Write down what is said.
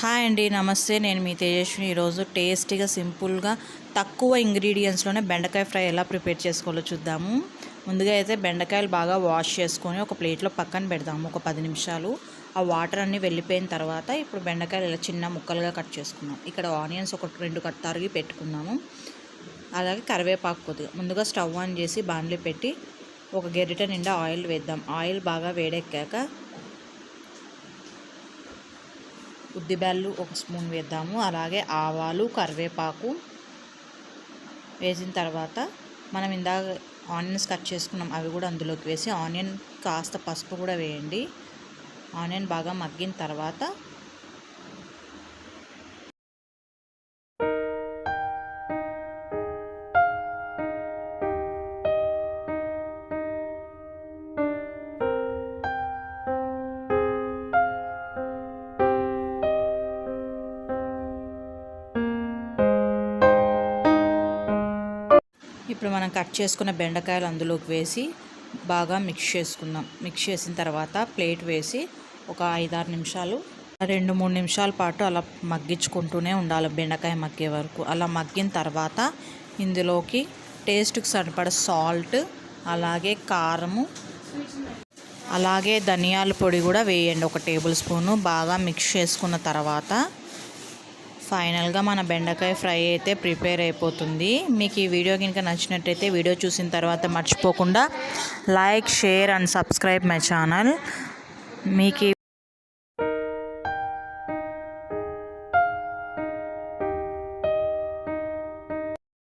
Hi అండి నమస్తే. నేను మీ తేజస్విని. ఈరోజు టేస్టీగా సింపుల్గా తక్కువ ఇంగ్రీడియంట్స్లోనే బెండకాయ ఫ్రై ఎలా ప్రిపేర్ చేసుకోవాలో చూద్దాము. ముందుగా అయితే బెండకాయలు బాగా వాష్ చేసుకొని ఒక ప్లేట్లో పక్కన పెడదాము ఒక పది నిమిషాలు. ఆ వాటర్ అన్నీ వెళ్ళిపోయిన తర్వాత ఇప్పుడు బెండకాయలు ఇలా చిన్న ముక్కలుగా కట్ చేసుకుందాం. ఇక్కడ ఆనియన్స్ ఒక రెండు కట్ తరిగి పెట్టుకున్నాము అలాగే కరివేపాకు కొద్దిగా. ముందుగా స్టవ్ ఆన్ చేసి బాండ్లీ పెట్టి ఒక గెరిట నిండా ఆయిల్ వేద్దాం. ఆయిల్ బాగా వేడెక్కాక ఉద్దిబ్యాళ్ళు ఒక స్పూన్ వేద్దాము. అలాగే ఆవాలు కరివేపాకు వేసిన తర్వాత మనం ఇందాక ఆనియన్స్ కట్ చేసుకున్నాం. అవి కూడా అందులోకి వేసి ఆనియన్ కాస్త పసుపు కూడా వేయండి. ఆనియన్ బాగా మగ్గిన తర్వాత ఇప్పుడు మనం కట్ చేసుకున్న బెండకాయలు అందులోకి వేసి బాగా మిక్స్ చేసుకుందాం. మిక్స్ చేసిన తర్వాత ప్లేట్ వేసి ఒక ఐదారు నిమిషాలు రెండు మూడు నిమిషాల పాటు అలా మగ్గించుకుంటూనే ఉండాలి బెండకాయ మగ్గే వరకు. అలా మగ్గిన తర్వాత ఇందులోకి టేస్ట్కి సరిపడ సాల్ట్ అలాగే కారము అలాగే ధనియాల పొడి కూడా వేయండి. ఒక టేబుల్ స్పూను. బాగా మిక్స్ చేసుకున్న తర్వాత ఫైనల్గా మన బెండకాయ ఫ్రై అయితే ప్రిపేర్ అయిపోతుంది. మీకు ఈ వీడియో కనుక నచ్చినట్టయితే వీడియో చూసిన తర్వాత మర్చిపోకుండా like share and subscribe my channel. మీకు